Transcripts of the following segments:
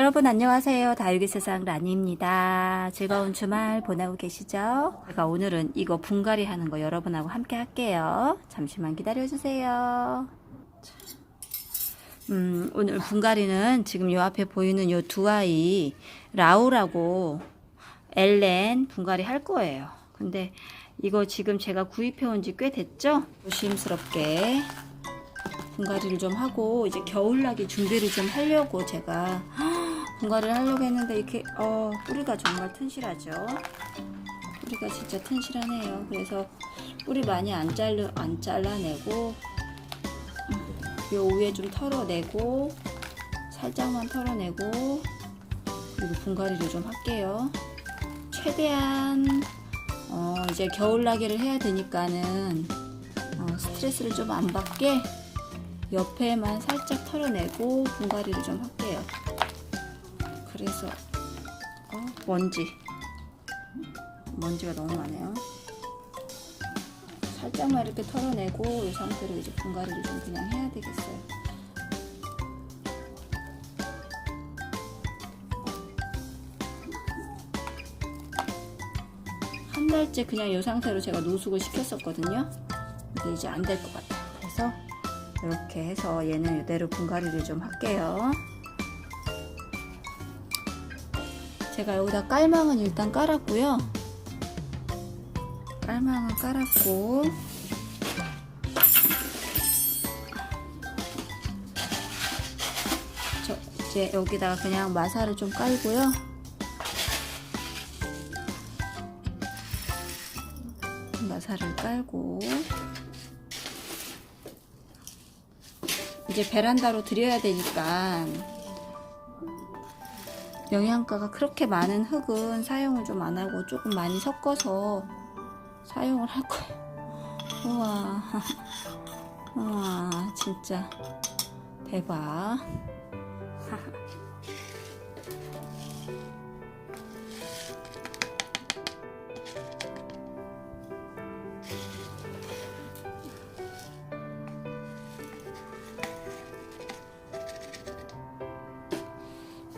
여러분 안녕하세요. 다육이 세상 라니입니다. 즐거운 주말 보내고 계시죠? 제가 오늘은 이거 분갈이 하는 거 여러분하고 함께 할게요. 잠시만 기다려주세요. 자, 음, 오늘 분갈이는 지금 요 앞에 보이는 요 두 아이 라우라고 엘렌 분갈이 할 거예요. 근데 이거 지금 제가 구입해 온 지 꽤 됐죠? 조심스럽게 분갈이를 좀 하고 이제 겨울나기 준비를 좀 하려고 제가 분갈이를 하려고 했는데 이렇게 어 뿌리가 정말 튼실하죠. 뿌리가 진짜 튼실하네요. 그래서 뿌리 많이 안 잘라 안 잘라내고 요 위에 좀 털어내고 살짝만 털어내고 그리고 분갈이를 좀 할게요. 최대한 어 이제 겨울나기를 해야 되니까는 어 스트레스를 좀 안 받게 옆에만 살짝 털어내고 분갈이를 좀 할게요. 그래서 어, 먼지 먼지가 너무 많아요. 살짝만 이렇게 털어내고 이 상태로 이제 분갈이를 좀 그냥 해야 되겠어요. 한 달째 그냥 이 상태로 제가 노숙을 시켰었거든요. 근데 이제 안 될 것 같아요. 그래서 이렇게 해서 얘는 이대로 분갈이를 좀 할게요. 제가 여기다 깔망은 일단 깔았고요. 깔망은 깔았고 저 이제 여기다가 그냥 마사를 좀 깔고요. 마사를 깔고 이제 베란다로 들여야 되니까 영양가가 그렇게 많은 흙은 사용을 좀 안 하고 조금 많이 섞어서 사용을 할 거예요. 우와, 우와, 진짜 대박.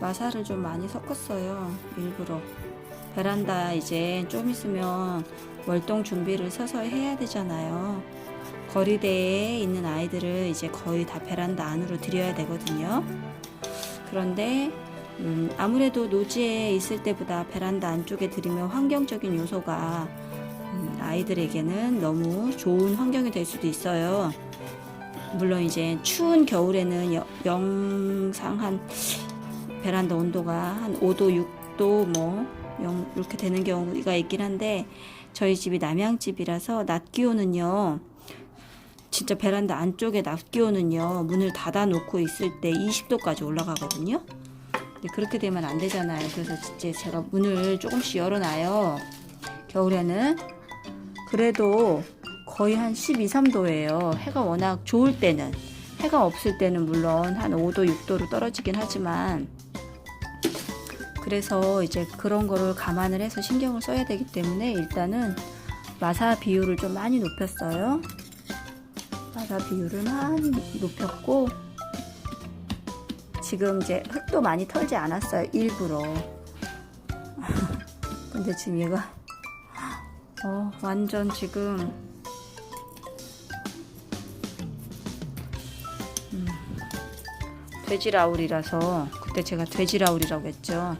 마사를 좀 많이 섞었어요. 일부러. 베란다 이제 좀 있으면 월동 준비를 서서히 해야 되잖아요. 거리대에 있는 아이들을 이제 거의 다 베란다 안으로 들여야 되거든요. 그런데 음, 아무래도 노지에 있을 때보다 베란다 안쪽에 들이면 환경적인 요소가 음, 아이들에게는 너무 좋은 환경이 될 수도 있어요. 물론 이제 추운 겨울에는 여- 영상 한 베란다 온도가 한 5도, 6도 뭐 영, 이렇게 되는 경우가 있긴 한데 저희 집이 남양집이라서 낮 기온은요. 진짜 베란다 안쪽에 낮 기온은요. 문을 닫아 놓고 있을 때 20도까지 올라가거든요. 근데 그렇게 되면 안 되잖아요. 그래서 진짜 제가 문을 조금씩 열어 놔요. 겨울에는 그래도 거의 한 12, 3도예요. 해가 워낙 좋을 때는 해가 없을 때는 물론 한 5도, 6도로 떨어지긴 하지만 그래서 이제 그런 거를 감안을 해서 신경을 써야 되기 때문에 일단은 마사 비율을 좀 많이 높였어요. 마사 비율을 많이 높였고 지금 이제 흙도 많이 털지 않았어요. 일부러. 근데 지금 얘가 어, 완전 지금 음, 돼지라울이라서 그때 제가 돼지라울이라고 했죠.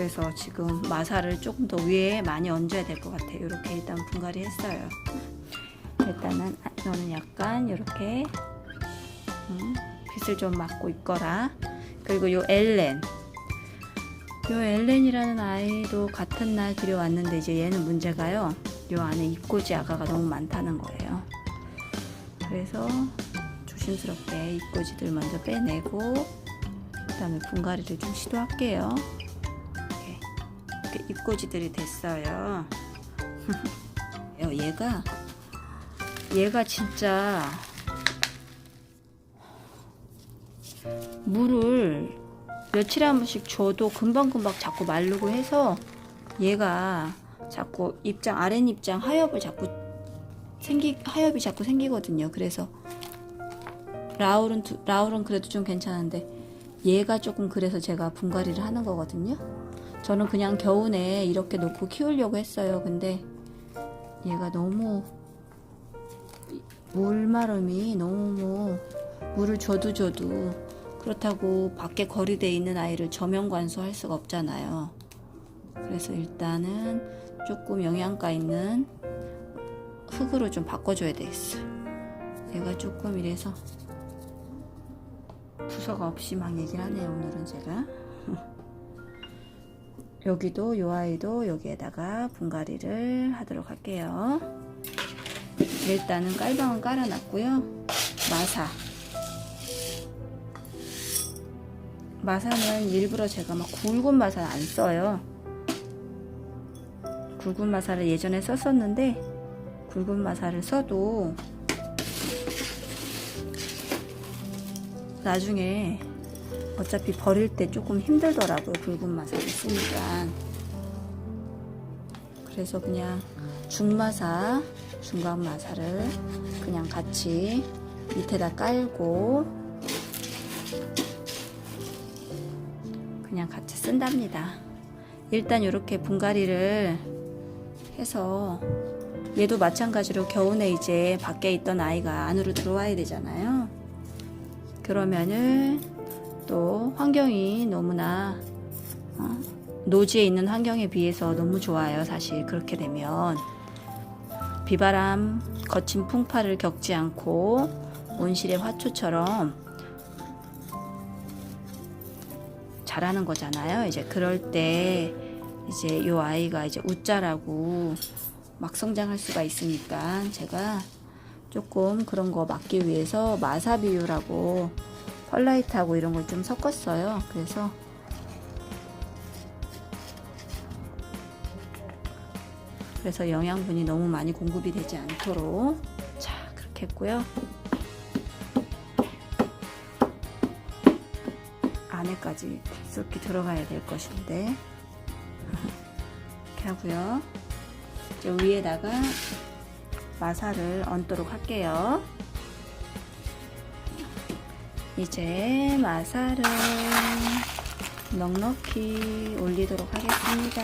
그래서 지금 마사를 조금 더 위에 많이 얹어야 될 것 같아요. 이렇게 일단 분갈이 했어요. 일단은 아, 너는 약간 이렇게 음, 빛을 좀 맞고 있거라. 그리고 요 엘렌. 요 엘렌이라는 아이도 같은 날 들여왔는데 이제 얘는 문제가요. 요 안에 입꼬지 아가가 너무 많다는 거예요. 그래서 조심스럽게 입꼬지들 먼저 빼내고 그 다음에 분갈이를 좀 시도할게요. 이렇게, 입꼬지들이 됐어요. 어, 얘가 얘가 진짜 물을 며칠에 한 번씩 줘도 금방금방 자꾸 마르고 해서 얘가 자꾸 입장 아랫 입장 하엽을 자꾸 생기 하엽이 자꾸 생기거든요. 그래서 라울은 두- 라울은 그래도 좀 괜찮은데 얘가 조금 그래서 제가 분갈이를 하는 거거든요. 저는 그냥 겨우내 이렇게 놓고 키우려고 했어요. 근데 얘가 너무 물마름이 너무 물을 줘도 줘도 그렇다고 밖에 거리돼 있는 아이를 저면 관수할 수가 없잖아요. 그래서 일단은 조금 영양가 있는 흙으로 좀 바꿔줘야 되겠어요. 얘가 조금 이래서 부서가 없이 막 얘기를 하네요. 오늘은 제가. 여기도 요 아이도 여기에다가 분갈이를 하도록 할게요. 일단은 깔방은 깔아놨고요. 마사. 마사는 일부러 제가 막 굵은 마사 안 써요. 굵은 마사를 예전에 썼었는데 굵은 마사를 써도 나중에 어차피 버릴 때 조금 힘들더라고요. 굵은 마사를 쓰니까. 그래서 그냥 중마사, 중간 마사를 그냥 같이 밑에다 깔고 그냥 같이 쓴답니다. 일단 이렇게 분갈이를 해서 얘도 마찬가지로 겨우내 이제 밖에 있던 아이가 안으로 들어와야 되잖아요. 그러면은 또 환경이 너무나 어, 노지에 있는 환경에 비해서 너무 좋아요. 사실 그렇게 되면 비바람 거친 풍파를 겪지 않고 온실의 화초처럼 자라는 거잖아요. 이제 그럴 때 이제 요 아이가 이제 웃자라고 막 성장할 수가 있으니까 제가 조금 그런 거 막기 위해서 마사비유라고 펄라이트하고 이런 걸 좀 섞었어요. 그래서 그래서 영양분이 너무 많이 공급이 되지 않도록 자 그렇게 했고요. 안에까지 쑥이 들어가야 될 것인데 이렇게 하고요. 위에다가 마사를 얹도록 할게요. 이제 마사를 넉넉히 올리도록 하겠습니다.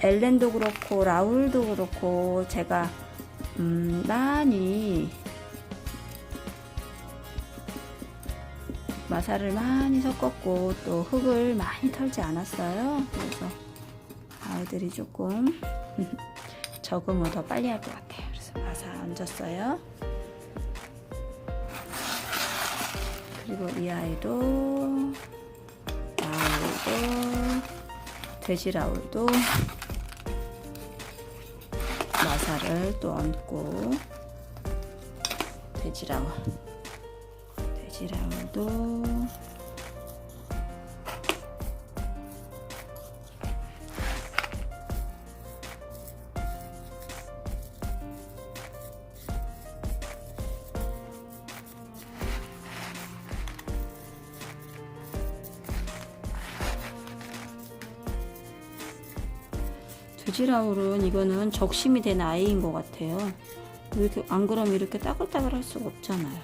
엘렌도 그렇고 라울도 그렇고 제가 음, 많이 마사를 많이 섞었고 또 흙을 많이 털지 않았어요. 그래서 아이들이 조금 적응을 더 빨리 할 것 같아요. 마사 얹었어요. 그리고 이 아이도 라울도 돼지 라울도 마사를 또 얹고 돼지 라울 돼지 라울도 돼지라울은 이거는 적심이 된 아이인 것 같아요. 이렇게 안 그러면 이렇게 따글따글 할 수가 없잖아요.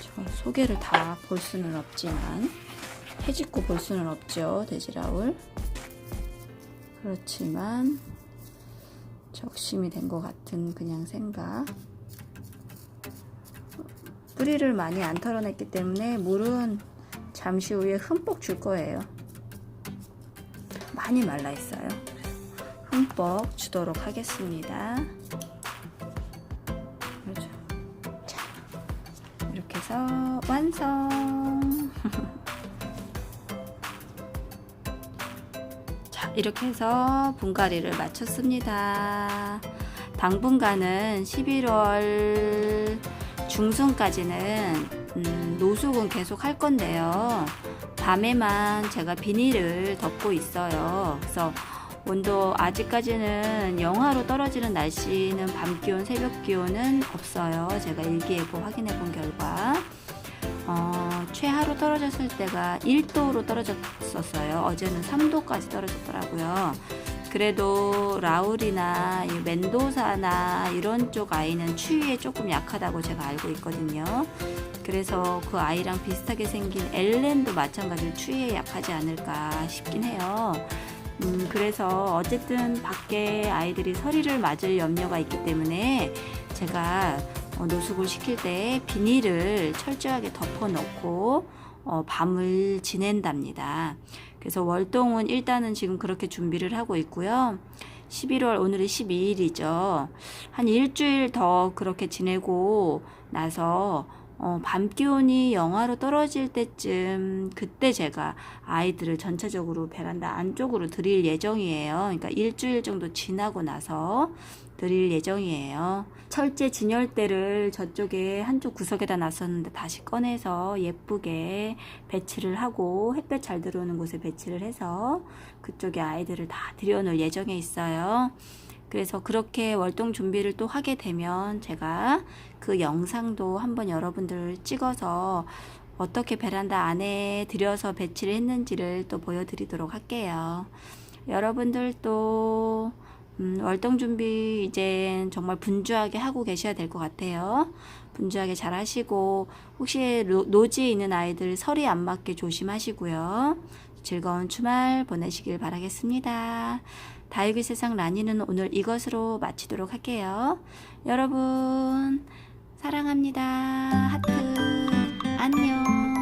제가 소개를 다 볼 수는 없지만 해집고 볼 수는 없죠 돼지라울. 그렇지만 적심이 된 것 같은 그냥 생각. 뿌리를 많이 안 털어냈기 때문에 물은 잠시 후에 흠뻑 줄 거예요. 많이 말라 있어요. 흠뻑 주도록 하겠습니다. 그렇죠. 자, 이렇게 해서 완성. 자, 이렇게 해서 분갈이를 마쳤습니다. 당분간은 11월 중순까지는 음, 노숙은 계속 할 건데요. 밤에만 제가 비닐을 덮고 있어요. 그래서 온도 아직까지는 영하로 떨어지는 날씨는 밤 기온, 새벽 기온은 없어요. 제가 일기예보 확인해 본 결과 어, 최하로 떨어졌을 때가 1도로 떨어졌었어요. 어제는 3도까지 떨어졌더라고요. 그래도 라울이나 이 멘도사나 이런 쪽 아이는 추위에 조금 약하다고 제가 알고 있거든요. 그래서 그 아이랑 비슷하게 생긴 엘렌도 마찬가지로 추위에 약하지 않을까 싶긴 해요. 음, 그래서 어쨌든 밖에 아이들이 서리를 맞을 염려가 있기 때문에 제가 어, 노숙을 시킬 때 비닐을 철저하게 덮어 놓고 어, 밤을 지낸답니다. 그래서 월동은 일단은 지금 그렇게 준비를 하고 있고요. 11월 오늘이 12일이죠. 한 일주일 더 그렇게 지내고 나서 어, 밤 기온이 영하로 떨어질 때쯤 그때 제가 아이들을 전체적으로 베란다 안쪽으로 드릴 예정이에요. 그러니까 일주일 정도 지나고 나서 드릴 예정이에요. 철제 진열대를 저쪽에 한쪽 구석에다 놨었는데 다시 꺼내서 예쁘게 배치를 하고 햇볕 잘 들어오는 곳에 배치를 해서 그쪽에 아이들을 다 들여놓을 예정에 있어요. 그래서 그렇게 월동 준비를 또 하게 되면 제가 그 영상도 한번 여러분들 찍어서 어떻게 베란다 안에 들여서 배치를 했는지를 또 보여드리도록 할게요. 여러분들도 음, 월동 준비 이제 정말 분주하게 하고 계셔야 될 것 같아요. 분주하게 잘 하시고 혹시 로- 노지에 있는 아이들 서리 안 맞게 조심하시고요. 즐거운 주말 보내시길 바라겠습니다. 다육이 세상 라니는 오늘 이것으로 마치도록 할게요. 여러분 사랑합니다. 하트 안녕